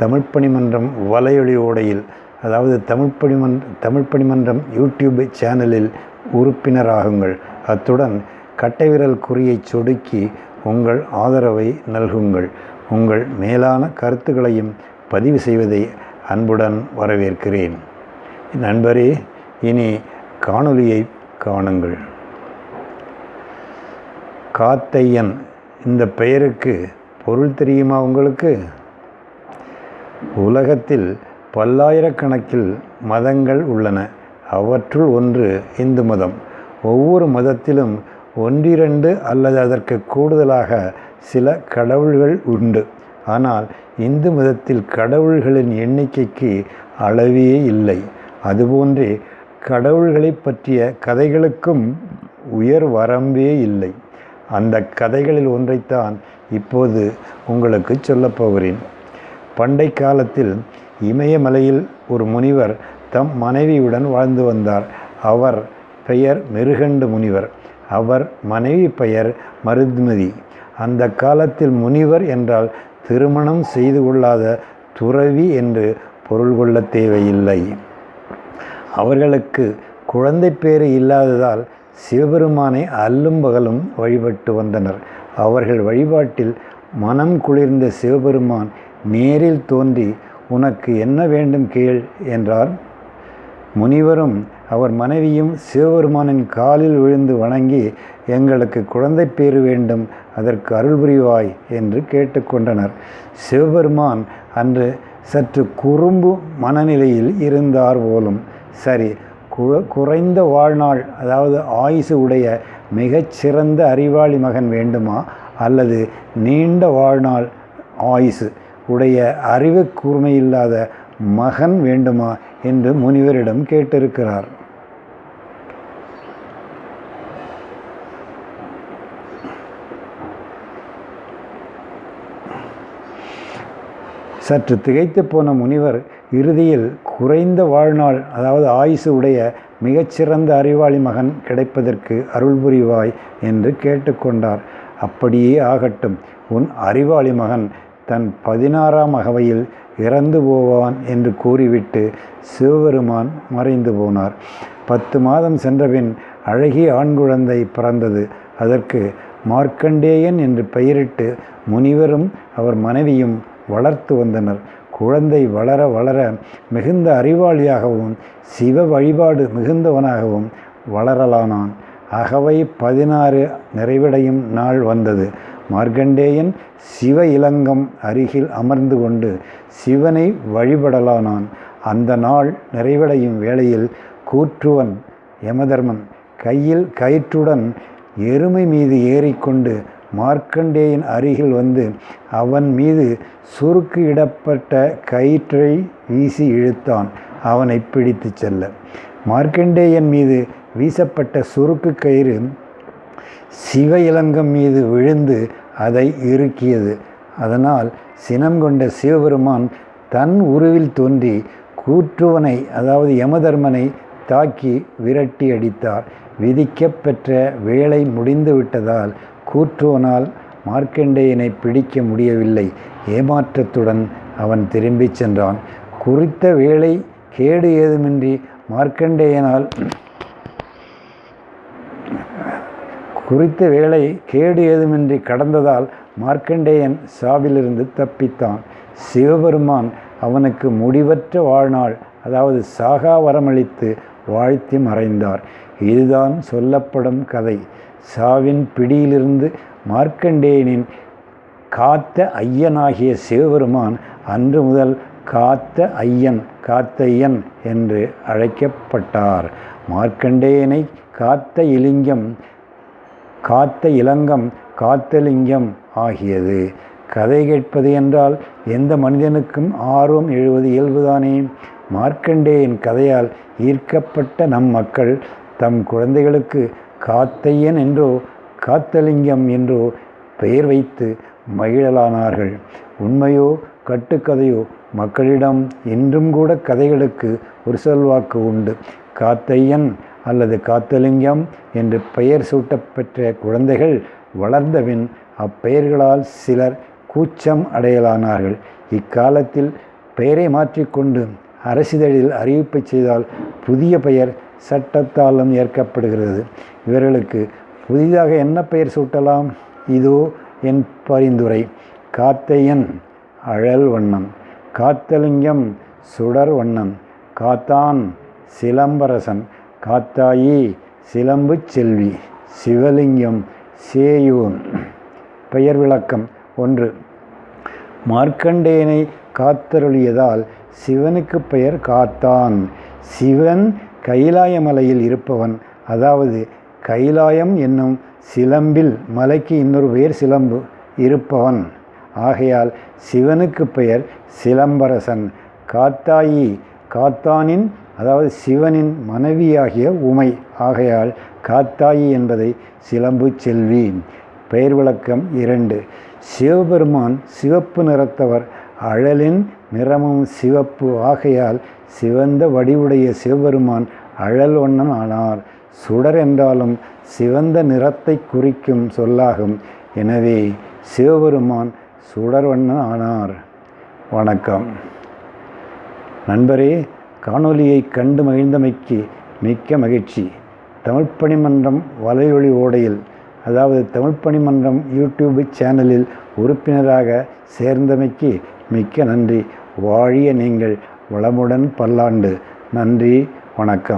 தமிழ் பணிமன்றம் வலையொலி ஓடையில் அதாவது தமிழ் பணிமன் தமிழ் பணிமன்றம் யூடியூப் சேனலில் உறுப்பினராகுங்கள். அத்துடன் கட்டைவிரல் குறியை சொடுக்கி உங்கள் ஆதரவை நல்குங்கள். உங்கள் மேலான கருத்துக்களையும் பதிவு செய்வதை அன்புடன் வரவேற்கிறேன். நண்பரே இனி காணொலியை காணுங்கள். காத்தையன் இந்த பெயருக்கு பொருள் தெரியுமா உங்களுக்கு? உலகத்தில் பல்லாயிரக்கணக்கில் மதங்கள் உள்ளன. அவற்றுள் ஒன்று இந்து மதம். ஒவ்வொரு மதத்திலும் ஒன்றிரண்டு அல்லது அதற்கு கூடுதலாக சில கடவுள்கள் உண்டு. ஆனால் இந்து மதத்தில் கடவுள்களின் எண்ணிக்கைக்கு அளவே இல்லை. அதுபோன்றே கடவுள்களை பற்றிய கதைகளுக்கும் உயர் வரம்பே இல்லை. அந்த கதைகளில் ஒன்றைத்தான் இப்போது உங்களுக்கு சொல்லப் போகிறேன். பண்டை காலத்தில் இமயமலையில் ஒரு முனிவர் தம் மனைவியுடன் வாழ்ந்து வந்தார். அவர் பெயர் மெருகண்டு முனிவர். அவர் மனைவி பெயர் மருத்மதி. அந்த காலத்தில் முனிவர் என்றால் திருமணம் செய்து கொள்ளாத துறவி என்று பொருள் கொள்ள தேவையில்லை. அவர்களுக்கு குழந்தை பேறு இல்லாததால் சிவபெருமானை அல்லும் பகலும் வழிபட்டு வந்தனர். அவர்கள் வழிபாட்டில் மனம் குளிர்ந்த சிவபெருமான் நேரில் தோன்றி உனக்கு என்ன வேண்டும் கேள் என்றார். முனிவரும் அவர் மனைவியும் சிவபெருமானின் காலில் விழுந்து வணங்கி எங்களுக்கு குழந்தை பேறு வேண்டும் அதற்கு அருள் புரிவாய் என்று கேட்டுக்கொண்டனர் சிவபெருமான் அன்று சற்று குறும்பு மனநிலையில் இருந்தார் போலும் சரி குறைந்த வாழ்நாள் அதாவது ஆயுசு உடைய மிகச்சிறந்த அறிவாளி மகன் வேண்டுமா? அல்லது நீண்ட வாழ்நாள் ஆயுசு? உடைய அறிவு கூர்மையில்லாத மகன் வேண்டுமா என்று முனிவரிடம் கேட்டிருக்கிறார். சற்று திகைத்து போன முனிவர் இறுதியில் குறைந்த வாழ்நாள் அதாவது ஆயுசு உடைய மிகச்சிறந்த அறிவாளி மகன் கிடைப்பதற்கு அருள் புரிவாய் என்று கேட்டுக்கொண்டார். அப்படியே ஆகட்டும் உன் அறிவாளி மகன் தன் பதினாறாம் அகவையில் இறந்து போவான் என்று கூறிவிட்டு சிவபெருமான் மறைந்து போனார். பத்து மாதம் சென்றபின் அழகிய ஆண் குழந்தை பிறந்தது. அதற்கு மார்க்கண்டேயன் என்று பெயரிட்டு முனிவரும் அவர் மனைவியும் வளர்த்து வந்தனர். குழந்தை வளர வளர மிகுந்த அறிவாளியாகவும் சிவ வழிபாடு மிகுந்தவனாகவும் வளரலானான். அகவை பதினாறு நிறைவடையும் நாள் வந்தது. மார்க்கண்டேயன் சிவ இலங்கம் அருகில் அமர்ந்து கொண்டு சிவனை வழிபடலானான். அந்த நாள் நிறைவடையும் வேளையில் கூற்றுவன் யமதர்மன் கையில் கயிற்றுடன் எருமை மீது ஏறிக்கொண்டு மார்க்கண்டேயன் அருகில் வந்து அவன் மீது சுருக்கு இடப்பட்ட கயிற்றை வீசி இழுத்தான். அவனை பிடித்து செல்ல. மார்க்கண்டேயன் மீது வீசப்பட்ட சுருக்கு கயிறு சிவ இலங்கம் மீது விழுந்து அதை இறுக்கியது. அதனால் சினம் கொண்ட சிவபெருமான் தன் உருவில் தோன்றி கூற்றுவனை அதாவது யமதர்மனை தாக்கி விரட்டி அடித்தார். விதிக்கப்பெற்ற வேலை முடிந்து விட்டதால் கூற்றுவனால் மார்க்கண்டேயனை பிடிக்க முடியவில்லை. ஏமாற்றத்துடன் அவன் திரும்பிச் சென்றான். குறித்த வேலை கேடு ஏதுமின்றி மார்க்கண்டேயனால் குறித்த வேலை கேடு ஏதுமின்றி கடந்ததால் மார்க்கண்டேயன் சாவிலிருந்து தப்பித்தான். சிவபெருமான் அவனுக்கு முடிவற்ற வாழ்நாள் அதாவது சாகா வரமளித்து வாழ்த்தி மறைந்தார். இதுதான் சொல்லப்படும் கதை. சாவின் பிடியிலிருந்து மார்க்கண்டேயனின் காத்த ஐயனாகிய சிவபெருமான் அன்று முதல் காத்த ஐயன் காத்தையன் என்று அழைக்கப்பட்டார். மார்க்கண்டேயனை காத்த இலிங்கம் காத்த இலங்கம் காத்தலிங்கம் ஆகியது. கதை கேட்பது என்றால் எந்த மனிதனுக்கும் ஆர்வம் எழுவது இயல்புதானே? மார்க்கண்டேயின் கதையால் ஈர்க்கப்பட்ட நம் மக்கள் தம் குழந்தைகளுக்கு காத்தையன் என்றோ காத்தலிங்கம் என்றோ பெயர் வைத்து மகிழலானார்கள். உண்மையோ கட்டுக்கதையோ மக்களிடம் இன்றும் கூட கதைகளுக்கு ஒரு செல்வாக்கு உண்டு. காத்தையன் அல்லது காத்தலிங்கம் என்று பெயர் சூட்டப்பெற்ற குழந்தைகள் வளர்ந்தபின் அப்பெயர்களால் சிலர் கூச்சம் அடையலானார்கள். இக்காலத்தில் பெயரை மாற்றிக்கொண்டு அரசிதழில் அறிவிப்பை செய்தால் புதிய பெயர் சட்டத்தாலும் ஏற்கப்படுகிறது. இவர்களுக்கு புதிதாக என்ன பெயர் சூட்டலாம்? இதோ என் பரிந்துரை. காத்தையன் அழல் வண்ணம். காத்தலிங்கம் சுடர் வண்ணம். காத்தான் சிலம்பரசன். காத்தாயி சிலம்பு செல்வி சிவலிங்கம் சேயூன் பெயர் விளக்கம் ஒன்று. மார்க்கண்டேயனை காத்தருளியதால் சிவனுக்கு பெயர் காத்தான். சிவன் கைலாய மலையில் இருப்பவன். அதாவது கைலாயம் என்னும் சிலம்பில் மலைக்கு இன்னொரு பெயர் சிலம்பு இருப்பவன். ஆகையால் சிவனுக்கு பெயர் சிலம்பரசன். காத்தாயி காத்தானின் அதாவது சிவனின் மனைவியாகிய உமை. ஆகையால் காத்தாயி என்பதை சிலம்பு செல்வி. பெயர் விளக்கம் இரண்டு. சிவபெருமான் சிவப்பு நிறத்தவர். அழலின் நிறமும் சிவப்பு. ஆகையால் சிவந்த வடிவுடைய சிவபெருமான் அழல் வண்ணன் ஆனார். சுடர் என்றாலும் சிவந்த நிறத்தை குறிக்கும் சொல்லாகும். எனவே சிவபெருமான் சுடர்வண்ணன் ஆனார். வணக்கம். நண்பரே காணொலியை கண்டு மகிழ்ந்தமைக்கு மிக்க மகிழ்ச்சி. தமிழ்ப்பணி மன்றம் வலையொலி ஓடையில் அதாவது தமிழ்ப்பணி மன்றம் யூடியூப் சேனலில் உறுப்பினராக சேர்ந்தமைக்கு மிக்க நன்றி. வாழிய நீங்கள் வளமுடன் பல்லாண்டு. நன்றி வணக்கம்.